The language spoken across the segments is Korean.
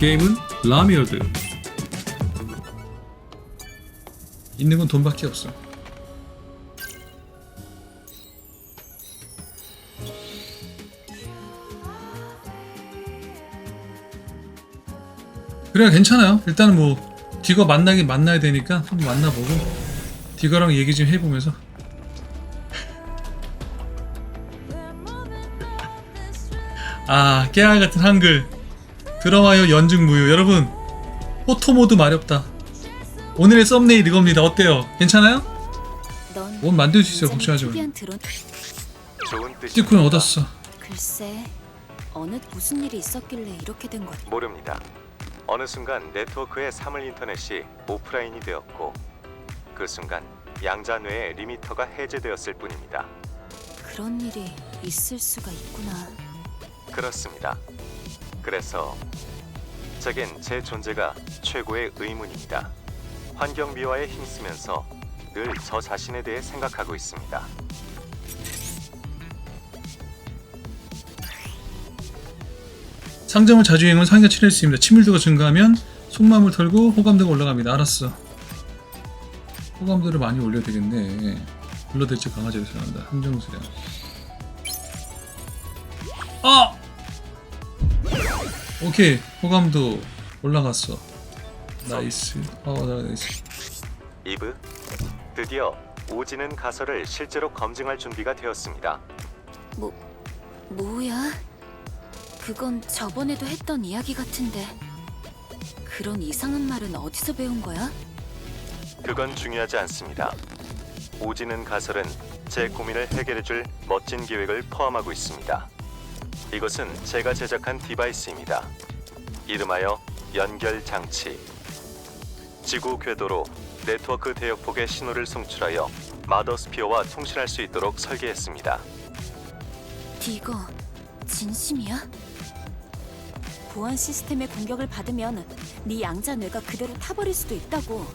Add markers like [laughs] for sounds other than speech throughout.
게임은 라미어드. 있는 건 돈밖에 없어. 그래 괜찮아요. 일단은 뭐 디거 만나긴 만나야 되니까 한번 만나보고 디거랑 얘기 좀 해보면서. 아 깨알 같은 한글 들어와요 연중무휴 여러분 포토모드 마렵다 오늘의 썸네일 이겁니다 어때요 괜찮아요? 넌뭔 만들 수 있어요 걱정하지 마. 좋은 뜻이 스티커는 얻었어 글쎄, 어느 무슨 일이 있었길래 이렇게 된 거야? 모릅니다. 어느 순간 네트워크의 사물 인터넷이 오프라인이 되었고 그 순간 양자 뇌의 리미터가 해제되었을 뿐입니다. 그런 일이 있을 수가 있구나. 그렇습니다. 그래서 제겐 제 존재가 최고의 의문입니다. 환경 미화에 힘쓰면서 늘 저 자신에 대해 생각하고 있습니다. 상점을 자주 이용하면 상기가 치료할 수 있습니다 친밀도가 증가하면 속마음을 털고 호감도가 올라갑니다 알았어 호감도를 많이 올려야 되겠네 블러드치 강아지를 사랑한다 함정수량 아! 오케이 호감도 올라갔어 나이스 어 나이스 이브, 드디어 오지는 가설을 실제로 검증할 준비가 되었습니다. 뭐, 뭐야? 그건 저번에도 했던 이야기 같은데. 그런 이상한 말은 어디서 배운 거야? 그건 중요하지 않습니다. 오지는 가설은 제 고민을 해결해줄 멋진 계획을 포함하고 있습니다. 이것은 제가 제작한 디바이스입니다. 이름하여 연결 장치. 지구 궤도로 네트워크 대역폭의 신호를 송출하여 마더스피어와 통신할 수 있도록 설계했습니다. 디거, 진심이야? 보안 시스템의 공격을 받으면 네 양자 뇌가 그대로 타버릴 수도 있다고.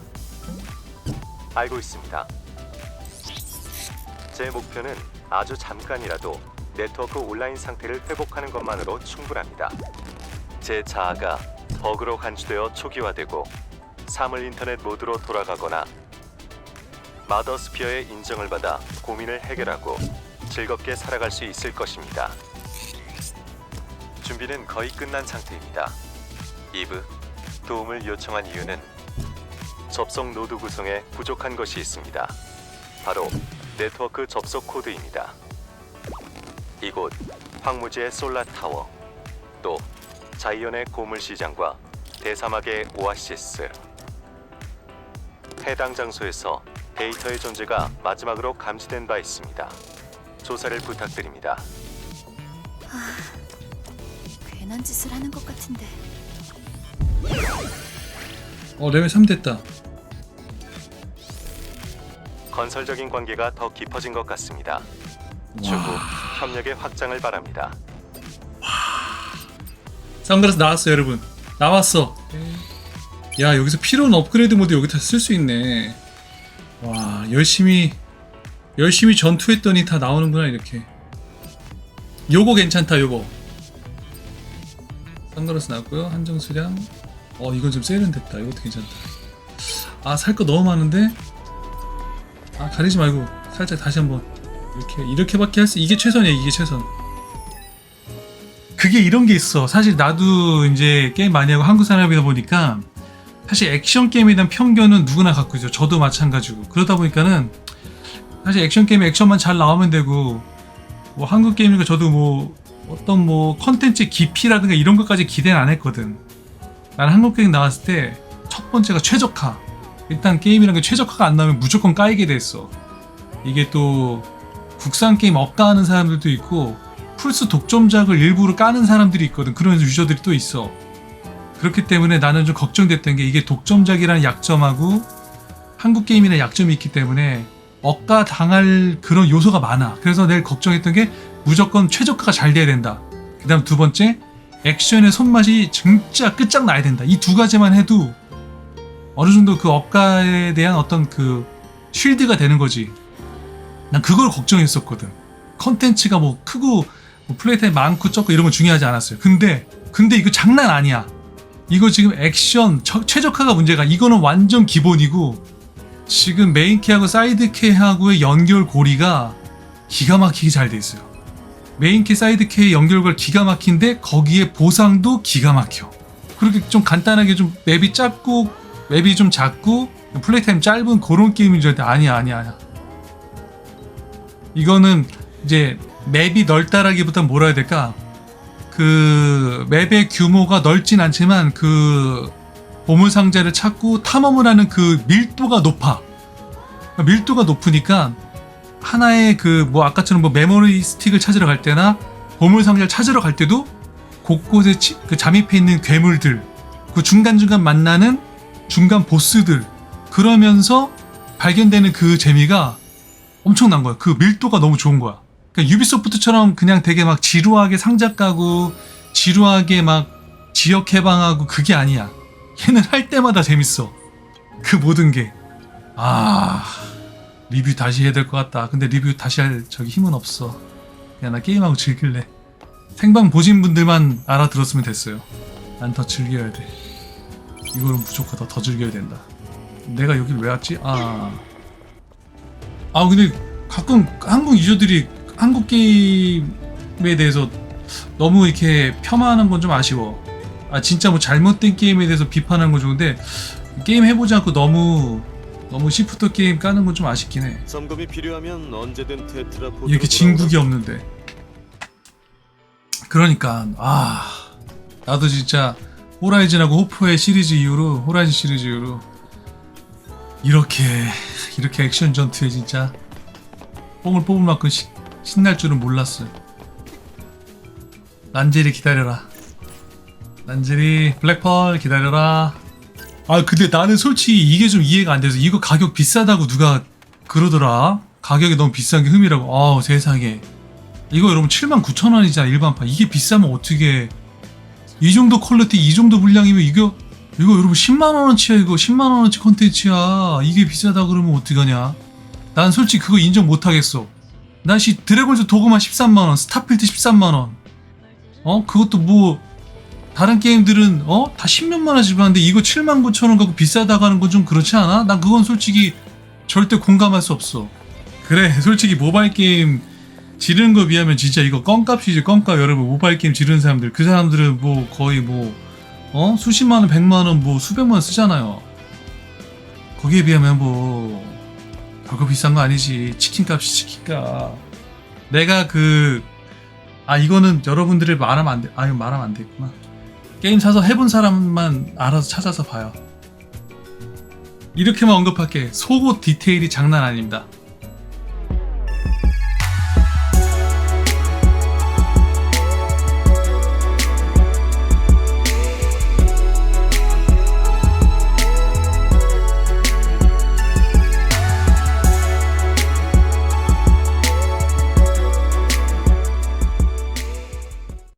알고 있습니다. 제 목표는 아주 잠깐이라도 네트워크 온라인 상태를 회복하는 것만으로 충분합니다. 제 자아가 버그로 간주되어 초기화되고 사물 인터넷 모드로 돌아가거나 마더스피어의 인정을 받아 고민을 해결하고 즐겁게 살아갈 수 있을 것입니다. 준비는 거의 끝난 상태입니다. 이브, 도움을 요청한 이유는 접속 노드 구성에 부족한 것이 있습니다. 바로 네트워크 접속 코드입니다. 이곳 황무지의 솔라 타워, 또 자이언의 고물 시장과 대사막의 오아시스. 해당 장소에서 데이터의 존재가 마지막으로 감지된 바 있습니다. 조사를 부탁드립니다. 괜한 짓을 하는 것 같은데. 어 레벨 3 됐다 건설적인 관계가 더 깊어진 것 같습니다. 추후 협력의 확장을 바랍니다. 선글라스 나왔어 여러분. 나왔어. 야 여기서 필요한 업그레이드 모드 여기다 쓸 수 있네. 와 열심히 열심히 전투했더니 다 나오는구나 이렇게. 요거 괜찮다 요거. 선글라스 나왔고요. 한정 수량. 어 이건 좀 세련됐다. 이것도 괜찮다. 아 살 거 너무 많은데? 아 가리지 말고 살짝 다시 한번 이렇게 이렇게밖에 할 수 이게 최선이야 이게 최선 그게 이런 게 있어. 사실 나도 이제 게임 많이 하고 한국 사람이다 보니까 사실 액션 게임에 대한 편견은 누구나 갖고 있죠. 저도 마찬가지고. 그러다 보니까는 사실 액션 게임에 액션만 잘 나오면 되고 뭐 한국 게임이니까 저도 뭐 어떤 뭐 컨텐츠 깊이라든가 이런 것까지 기대는 안 했거든. 나는 한국 게임 나왔을 때 첫 번째가 최적화. 일단 게임이라는 게 최적화가 안 나오면 무조건 까이게 됐어. 이게 또 국산 게임 억까하는 사람들도 있고 플스 독점작을 일부러 까는 사람들이 있거든. 그런 유저들이 또 있어. 그렇기 때문에 나는 좀 걱정됐던 게 이게 독점작이라는 약점하고 한국 게임이라는 약점이 있기 때문에 억까 당할 그런 요소가 많아. 그래서 내가 걱정했던 게 무조건 최저가가 잘 돼야 된다. 그 다음 두 번째, 액션의 손맛이 진짜 끝장나야 된다. 이 두 가지만 해도 어느 정도 그 억가에 대한 어떤 그 쉴드가 되는 거지. 난 그걸 걱정했었거든. 컨텐츠가 뭐 크고 뭐 플레이타임 많고 적고 이런 건 중요하지 않았어요. 근데 근데 이거 장난 아니야. 이거 지금 액션 처- 최적화가 문제가 이거는 완전 기본이고 지금 메인캐하고 사이드캐하고의 연결 고리가 기가 막히게 잘 돼 있어요. 메인캐 사이드캐의 연결고리 기가 막힌데 거기에 보상도 기가 막혀. 그렇게 좀 간단하게 좀 맵이 짧고 맵이 좀 작고 플레이 타임 짧은 그런 게임인 줄 알았는데 아니야 아니야 아니야. 이거는 이제 맵이 넓다라기보다 뭐라 해야 될까? 그 맵의 규모가 넓진 않지만 그 보물 상자를 찾고 탐험을 하는 그 밀도가 높아. 밀도가 높으니까 하나의 그 뭐 아까처럼 뭐 메모리 스틱을 찾으러 갈 때나 보물 상자를 찾으러 갈 때도 곳곳에 치- 그 잠입해 있는 괴물들, 그 중간중간 만나는 중간 보스들 그러면서 발견되는 그 재미가 엄청난 거야. 그 밀도가 너무 좋은 거야. 그러니까 유비소프트처럼 그냥 되게 막 지루하게 상자 까고 지루하게 막 지역 해방하고 그게 아니야. 얘는 할 때마다 재밌어. 그 모든 게. 아 리뷰 다시 해야 될 것 같다. 근데 리뷰 다시 할 저기 힘은 없어. 그냥 나 게임하고 즐길래. 생방 보신 분들만 알아들었으면 됐어요. 난 더 즐겨야 돼. 이거는 부족하다. 더 즐겨야 된다. 내가 여길 왜 왔지? 아. 아 근데 가끔 한국 유저들이 한국 게임에 대해서 너무 이렇게 폄하하는 건 좀 아쉬워. 아 진짜 뭐 잘못된 게임에 대해서 비판하는 건 좋은데 게임 해보지 않고 너무 너무 시프트 게임 까는 건 좀 아쉽긴 해. 점검이 필요하면 언제든 테트라 포드로 이렇게 진국이 없는데. 그러니까 아 나도 진짜 호라이즌하고 호프의 시리즈 이후로 호라이즌 시리즈 이후로 이렇게 이렇게 액션 전투에 진짜 뽕을 뽑을 만큼 시- 신날 줄은 몰랐어요. 란제리 기다려라. 란제리 블랙펄 기다려라. 아 근데 나는 솔직히 이게 좀 이해가 안 돼서 이거 가격 비싸다고 누가 그러더라. 가격이 너무 비싼 게 흠이라고. 아우 세상에. 이거 여러분 79,000원이잖아 일반판. 이게 비싸면 어떻게 이 정도 퀄리티 이 정도 분량이면 이거 이거 여러분 10만 원어치야 이거 10만 원어치 컨텐츠야. 이게 비싸다 그러면 어떡하냐? 난 솔직히 그거 인정 못 하겠어. 난시 드래곤즈 도구만 13만 원, 스타필드 13만 원. 어? 그것도 뭐 다른 게임들은 어? 다 10몇만 원씩 하는데 이거 7만 9천 원 갖고 비싸다고 하는 건 좀 그렇지 않아? 난 그건 솔직히 절대 공감할 수 없어. 그래, [laughs] 솔직히 모바일 게임 지르는 거 비하면 진짜 이거 껌값이지 껌값 여러분 모바일 게임 지르는 사람들 그 사람들은 뭐 거의 뭐 어? 수십만 원, 백만 원, 뭐 수백만 원 쓰잖아요. 거기에 비하면 뭐 별거 비싼 거 아니지 치킨 값이 치킨 값. 내가 그 아 이거는 여러분들이 말하면 안 돼. 아 이거 말하면 안 되겠구나. 게임 사서 해본 사람만 알아서 찾아서 봐요. 이렇게만 언급할게. 속옷 디테일이 장난 아닙니다.